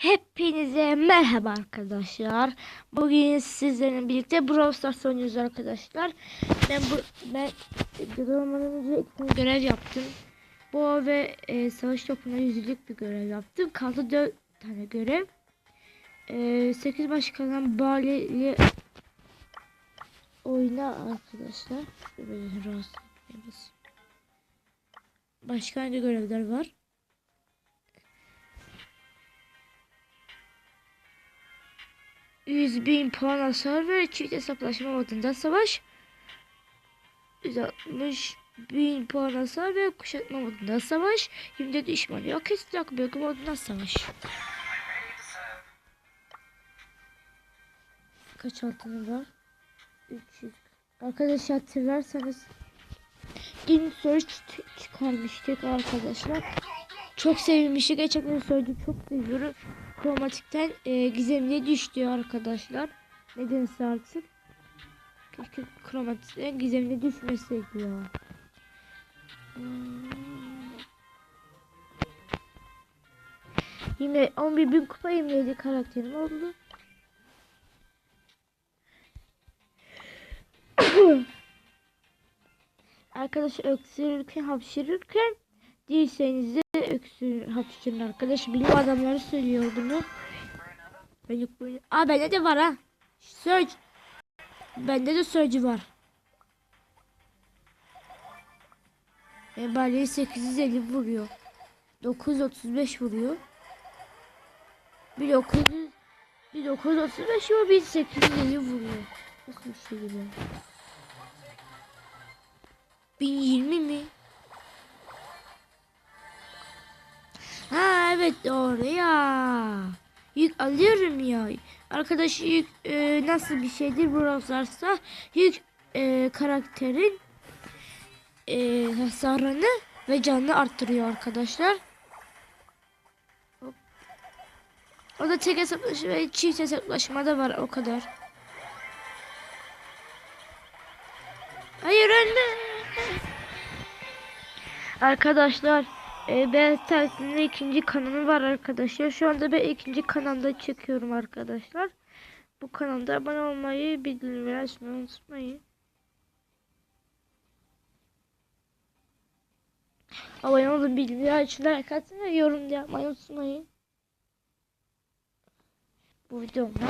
Hepinize merhaba arkadaşlar. Bugün sizlerle birlikte Brawl Stars oynuyoruz arkadaşlar. Ben bu ben görevden önce görev yaptım. Bu ve e, savaş topuna yüzlük bir görev yaptım. Kaldı 4 tane görev. E, 8 baş kalan Bali'li oyna arkadaşlar. Böyle rahatsız. Başka hangi görevler var? 100 bin puan hasar ve çift hesaplaşma modunda savaş. 160 bin puan hasar ve kuşatma modunda savaş. 24 düşman yok istilak bölge modunda savaş. Kaç altını var? 300. Arkadaşlar hatırlarsanız Search ç- çıkarmıştık arkadaşlar. Çok sevinmiştik. Gerçekten Search'ü çok seviyorum. Kromatikten e, gizemliğe düştü arkadaşlar. Nedense artık. Keşke kromatikten gizemliğe düşmeseydi ya. Hmm. Yine 11 bin kupa 27 karakterim oldu. Arkadaşlar öksürürken hapşırırken değilseniz de öksür hapşırın arkadaş. Bilim adamları söylüyor bunu. Yok böyle. Aa bende de var ha. Surge. Bende de Surge var. E, Baleyi 850 vuruyor. 935 vuruyor. Bir 900 bir 935 vuruyor, bir 850 vuruyor. Nasıl bir şey gibi? 1020 mi? Evet doğru ya. Yük alıyorum ya. Arkadaş yük e, nasıl bir şeydir Brawl? Yük e, karakterin e, hasarını ve canını arttırıyor arkadaşlar. O da tek hesaplaşma ve çift hesaplaşma da var o kadar. Hayır önde. Arkadaşlar e, ben tersinde ikinci kanalım var arkadaşlar. Şu anda ben ikinci kanalda çekiyorum arkadaşlar. Bu kanalda abone olmayı, bildirimleri açmayı unutmayın. Abone olun, bildirimleri açın, like yorum yapmayı unutmayın. Bu videomda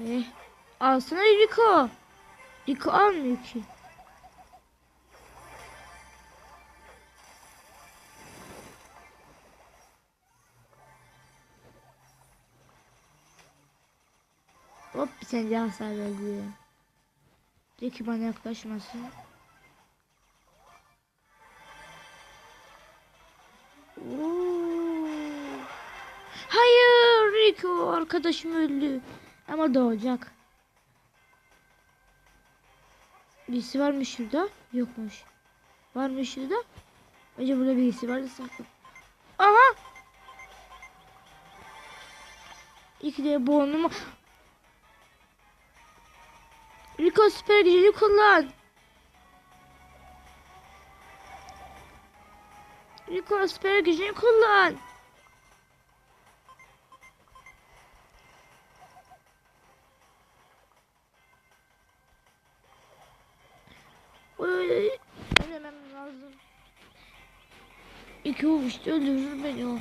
Eh. Alsana Rico. Rico almıyor ki. Hop bir tane daha hasar veriyor. Diyor ki bana yaklaşmasın. Oo. Hayır Rico arkadaşım öldü. Ama doğacak. Birisi var mı şurada? Yokmuş. Var mı şurada? Önce burada birisi vardı sakın. Aha! İki de boğunumu. Rico süper gücünü kullan. Rico süper gücünü kullan. Uçtu öldürür beni o.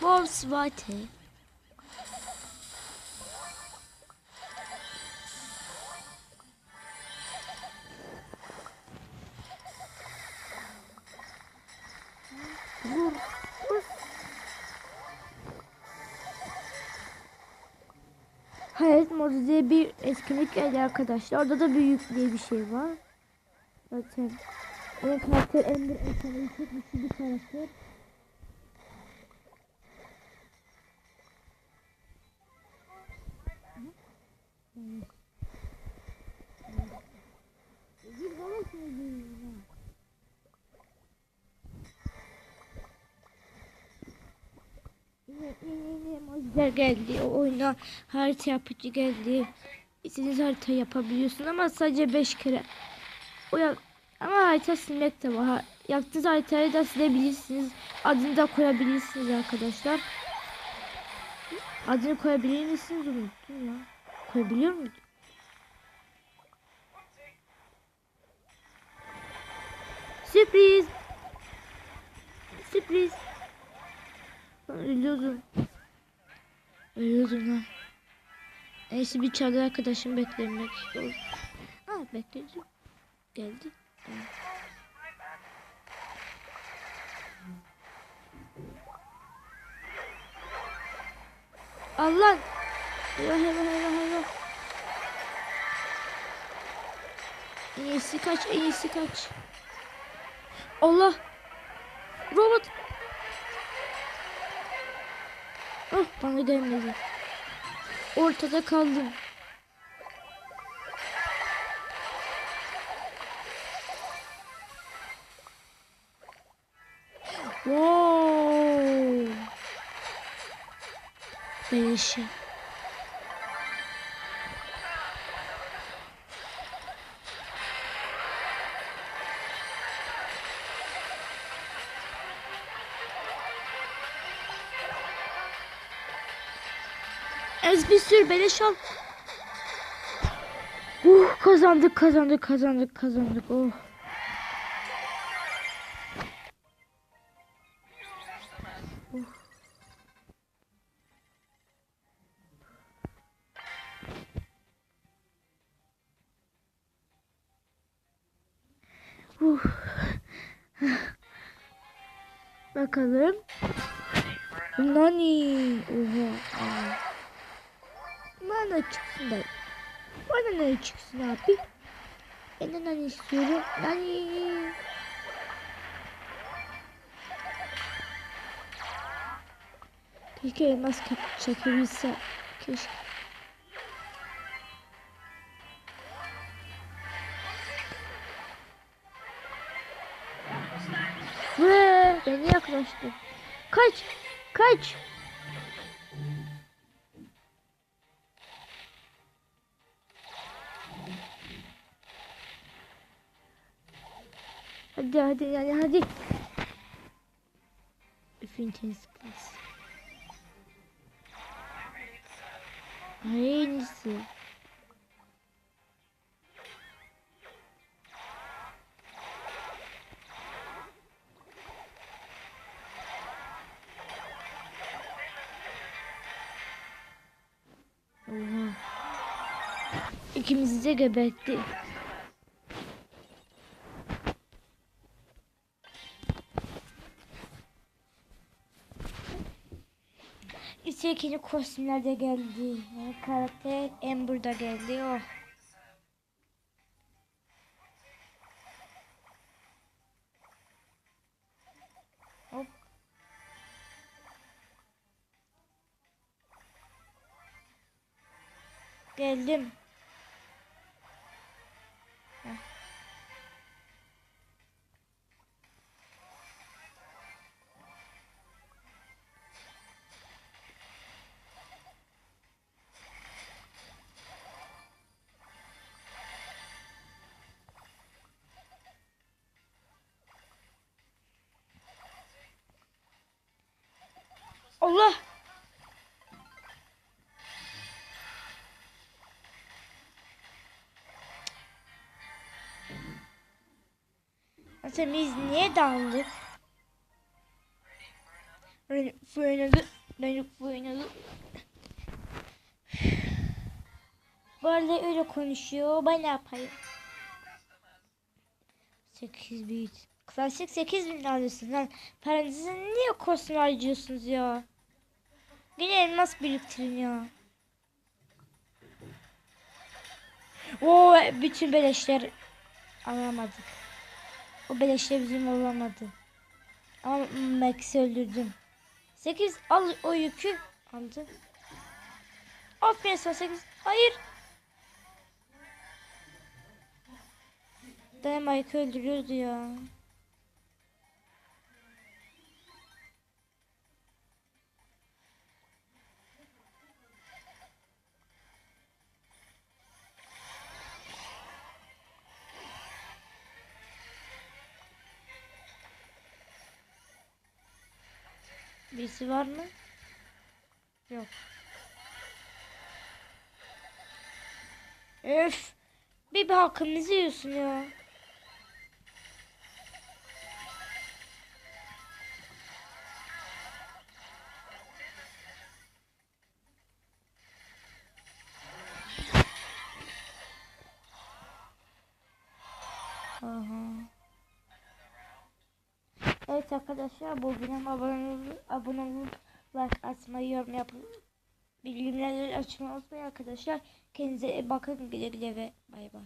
Volkswagen. Vur. Vur. Hayat modu diye bir etkinlik geldi arkadaşlar. Orada da büyük diye bir şey var. Zaten o karakter Ember Efe'nin çok güçlü bir karakter. Yine yeni yeni emojiler geldi. Oyuna harita yapıcı geldi. İstediğiniz harita yapabiliyorsun ama sadece 5 kere. O ama harita silmek de var. Yaptığınız haritayı da silebilirsiniz. Adını da koyabilirsiniz arkadaşlar. Adını koyabilir misiniz? Unuttum ya. Koyabiliyor muyum? Sürpriz. Sürpriz. Ölüyordum. Ölüyordum lan. Neyse bir çağrı arkadaşım beklemek. Aa bekledim. Geldi. Allah. Eyvah eyvah eyvah eyvah. En iyisi kaç, en iyisi kaç. Allah. Robot. Oh bana gelmedi. Ortada kaldım. Beleşi. Ez bir sürü beleş al. Uh, kazandık kazandık kazandık kazandık. Oh. Bakalım. Nani. Oha. Bana çıksın da. Bana ne çıksın abi? Ben de nani istiyorum. Nani. Keşke elmas çekebilse. Keşke. Yaklaştı. Kaç. Kaç. Hadi hadi yani hadi. Infinity Skills. Aynısı. İkimizi de gebertti. İkinci kostümler de geldi. Karakter Amber da geldi. Oh. Hop. Geldim. Allah. Zaten biz niye daldık? Böyle oynadı. Böyle oynadı. Böyle öyle konuşuyor. Ben ne yapayım? 8 bit. Klasik 8000 alıyorsun lan. Paranızı niye kostüm harcıyorsunuz ya? Yine elmas biriktirin ya. Oo bütün beleşler alamadık. O beleşler bizim olamadı. Ama Max'i öldürdüm. 8 al o yükü. Aldı. Aferin sana 8. Hayır. Dynamite öldürüyordu ya. Birisi var mı? Yok. Öf. Bir hakkımızı yiyorsun ya. Evet arkadaşlar bugün abone olup abone olup like atmayı yorum yapın. Bildirimleri açmayı unutmayın arkadaşlar. Kendinize iyi bakın güle güle ve bay bay.